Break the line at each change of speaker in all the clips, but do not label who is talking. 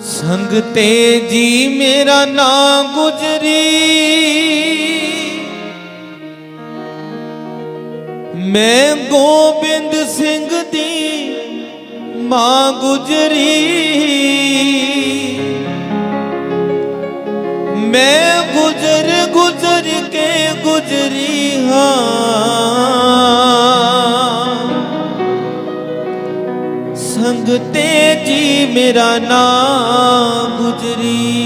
ਸੰਗ ਤੇ ਜੀ ਮੇਰਾ ਨਾਂ ਗੁਜਰੀ। ਮੈਂ ਗੋਬਿੰਦ ਸਿੰਘ ਦੀ ਮਾਂ ਗੁਜਰੀ। ਮੈਂ ਗੁਜਰ ਗੁਜਰ ਕੇ ਗੁਜਰੀ ਹਾਂ। ਸੰਗਤੇ ਜੀ ਮੇਰਾ ਨਾਮ ਗੁਜਰੀ।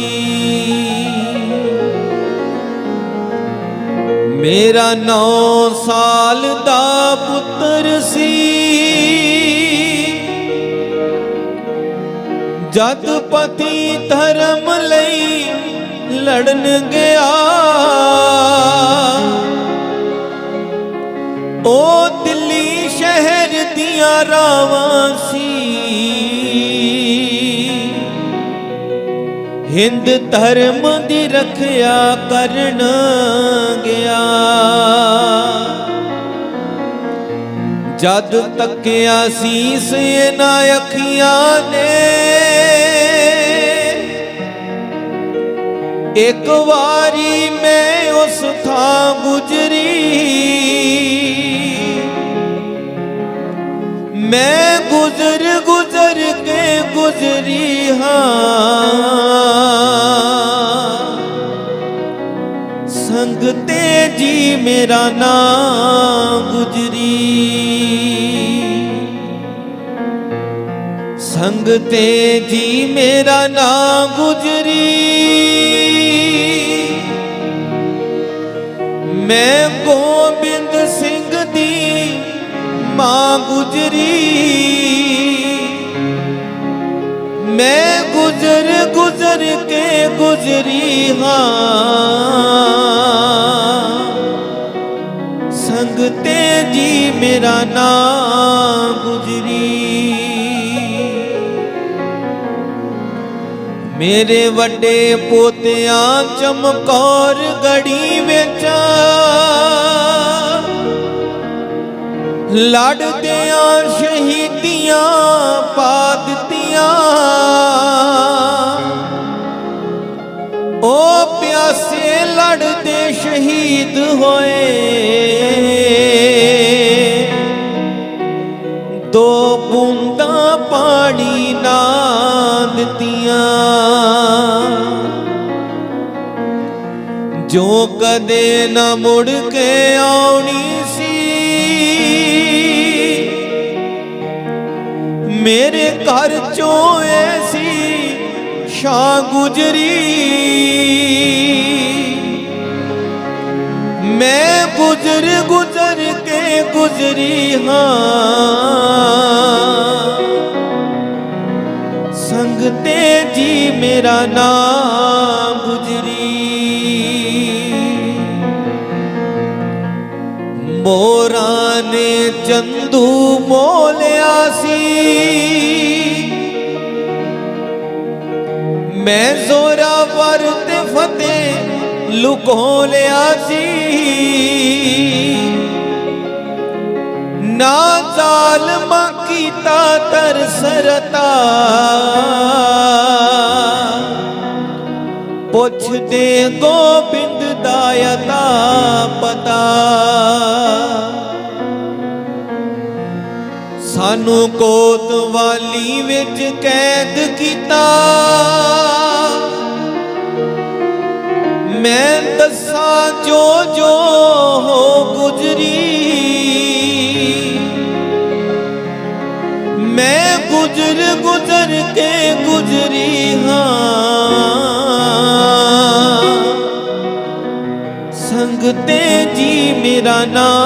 ਮੇਰਾ ਨੌ ਸਾਲ ਦਾ ਪੁੱਤਰ ਸੀ। ਜਦ ਪਤੀ ਧਰਮ ਲਈ ਲੜਨ ਗਿਆ, ਉਹ ਦਿੱਲੀ ਸ਼ਹਿਰ ਦੀਆਂ ਰਾਵਾਂ ਸੀ। ਹਿੰਦ ਧਰਮ ਦੀ ਰੱਖਿਆ ਕਰਨ ਗਿਆ। ਜਦ ਤੱਕਿਆ ਸੀਸ ਇਹਨਾਂ ਅੱਖੀਆਂ ਨੇ ਇੱਕ ਵਾਰੀ ਮੈਂ ਉਸ ਥਾਂ ਗੁਜਰੀ, ਮੈਂ ਗੁਜ਼ਰ ਗੁਜ਼ਰ ਕੇ ਗੁਜ਼ਰੀ ਹਾਂ। ਸੰਗਤੇ ਜੀ ਮੇਰਾ ਨਾਂ ਗੁਜਰੀ। ਸੰਗ ਤੇ ਜੀ ਮੇਰਾ ਨਾਂ ਗੁਜਰੀ। ਮੈਂ ਗੋਬਿੰਦ ਸਿੰਘ ਦੀ ਮਾਂ ਗੁਜਰੀ। ਮੈਂ ਗੁਜ਼ਰ ਗੁਜ਼ਰ ਕੇ ਗੁਜ਼ਰੀ ਹਾਂ। ਸੰਗਤੇ ਜੀ ਮੇਰਾ ਨਾਮ ਗੁਜਰੀ। ਮੇਰੇ ਵੱਡੇ ਪੋਤਿਆਂ ਚਮਕੌਰ ਗੜੀ ਵਿੱਚ ਲੜਦਿਆਂ ਸ਼ਹੀਦੀਆਂ ਪਾ ਦਿੱਤੀਆਂ। ਉਹ ਪਿਆਸੇ ਲੜਦੇ ਸ਼ਹੀਦ ਹੋਏ। ਜੋ ਕਦੇ ਨਾ ਮੁੜ ਕੇ ਆਉਣੀ ਸੀ। ਮੇਰੇ ਘਰ ਚੋਂ ਐਸੀ ਸ਼ਾਂ ਗੁਜਰੀ। ਮੈਂ ਗੁਜ਼ਰ ਗੁਜ਼ਰ ਕੇ ਗੁਜ਼ਰੀ ਹਾਂ। ਸੰਗਤੇ ਜੀ ਮੇਰਾ ਨਾਮ ਗੁਜਰੀ। ਮੋਰਾਂ ਨੇ ਚੰਦੂ ਮੋਲਿਆ ਸੀ। ਮੈਂ ਜ਼ੋਰਾਵਰ ਤੇ ਫਤਿਹ ਲੁਕੋ ਲਿਆ ਸੀ। ਨਾ ਜ਼ਾਲਮਾ ਕੀਤਾ ਤਰਸਰਤਾ ਪੁੱਛਦੇ ਗੋਬਿੰਦ ਦਾ ਅਤਾ ਪਤਾ। ਸਾਨੂੰ ਕੋਤਵਾਲੀ ਵਿੱਚ ਕੈਦ ਕੀਤਾ। ਮੈਂ ਦੱਸਾਂ ਜੋ ਜੋ ਹੋ ਗੁਜਰੀ। ਮੈਂ ਗੁਜ਼ਰ ਗੁਜ਼ਰ ਕੇ ਗੁਜਰੀ ਹਾਂ। ਸੰਗਤੇ ਜੀ ਮੇਰਾ ਨਾਮ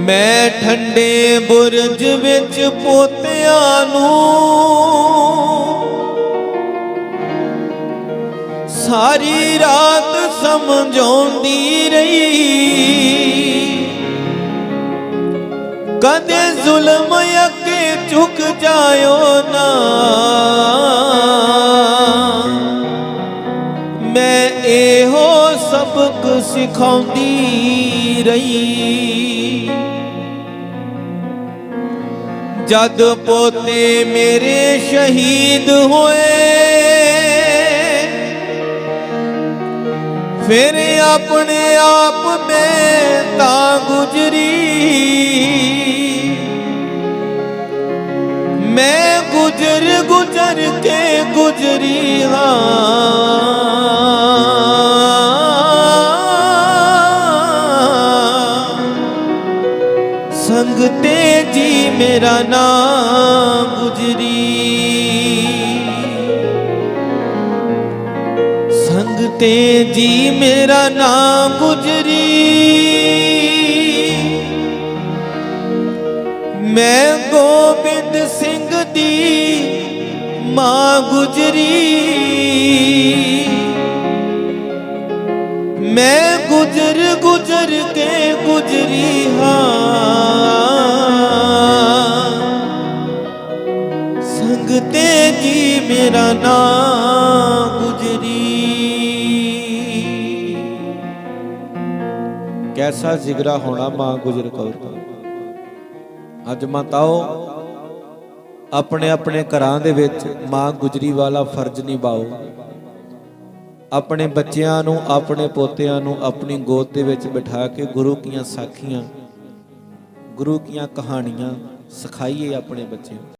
ਮੈਂ ਠੰਡੇ ਬੁਰਜ ਵਿੱਚ ਪੋਤਿਆਂ ਨੂੰ ਸਾਰੀ ਰਾਤ ਸਮਝਾਉਂਦੀ ਰਹੀ। ਕਦੇ ਜ਼ੁਲਮ ਅੱਗੇ ਝੁਕ ਜਾਇਓ ਨਾ। ਮੈਂ ਇਹੋ ਸਬਕ ਸਿਖਾਉਂਦੀ ਰਹੀ। ਜਦ ਪੋਤੇ ਮੇਰੇ ਸ਼ਹੀਦ ਹੋਏ, ਫਿਰ ਆਪਣੇ ਆਪ ਮੈਂ ਤਾਂ ਗੁਜਰੀ। ਮੈਂ ਗੁਜਰ ਗੁਜਰ ਕੇ ਗੁਜਰੀ ਹਾਂ। ਮੇਰਾ ਨਾਮ ਗੁਜਰੀ। ਸੰਗ ਤੇ ਜੀ ਮੇਰਾ ਨਾਮ ਗੁਜਰੀ। ਮੈਂ ਗੋਬਿੰਦ ਸਿੰਘ ਦੀ ਮਾਂ ਗੁਜਰੀ। ਮੈਂ ਗੁਜਰ ਗੁਜਰ ਕੇ ਗੁਜਰੀ ਹਾਂ। ਤੇ ਜੀ ਮੇਰਾ ਨਾਮ ਗੁਜਰੀ। ਕੈਸਾ ਜਿਗਰਾ ਹੋਣਾ ਮਾਂ ਗੁਜਰ ਕੌਰ ਦਾ ਅੱਜ ਮਾਤਾਓ, ਆਪਣੇ ਆਪਣੇ ਘਰਾਂ ਦੇ ਵਿੱਚ ਮਾਂ ਗੁਜਰੀ ਵਾਲਾ ਫਰਜ਼ ਨਿਭਾਓ। ਆਪਣੇ ਬੱਚਿਆਂ ਨੂੰ, ਆਪਣੇ ਪੋਤਿਆਂ ਨੂੰ ਆਪਣੀ ਗੋਦ ਦੇ ਵਿੱਚ ਬਿਠਾ ਕੇ ਗੁਰੂ ਕੀਆਂ ਸਾਖੀਆਂ, ਗੁਰੂ ਕੀਆਂ ਕਹਾਣੀਆਂ ਸਿਖਾਈਏ ਆਪਣੇ ਬੱਚਿਆਂ ਨੂੰ।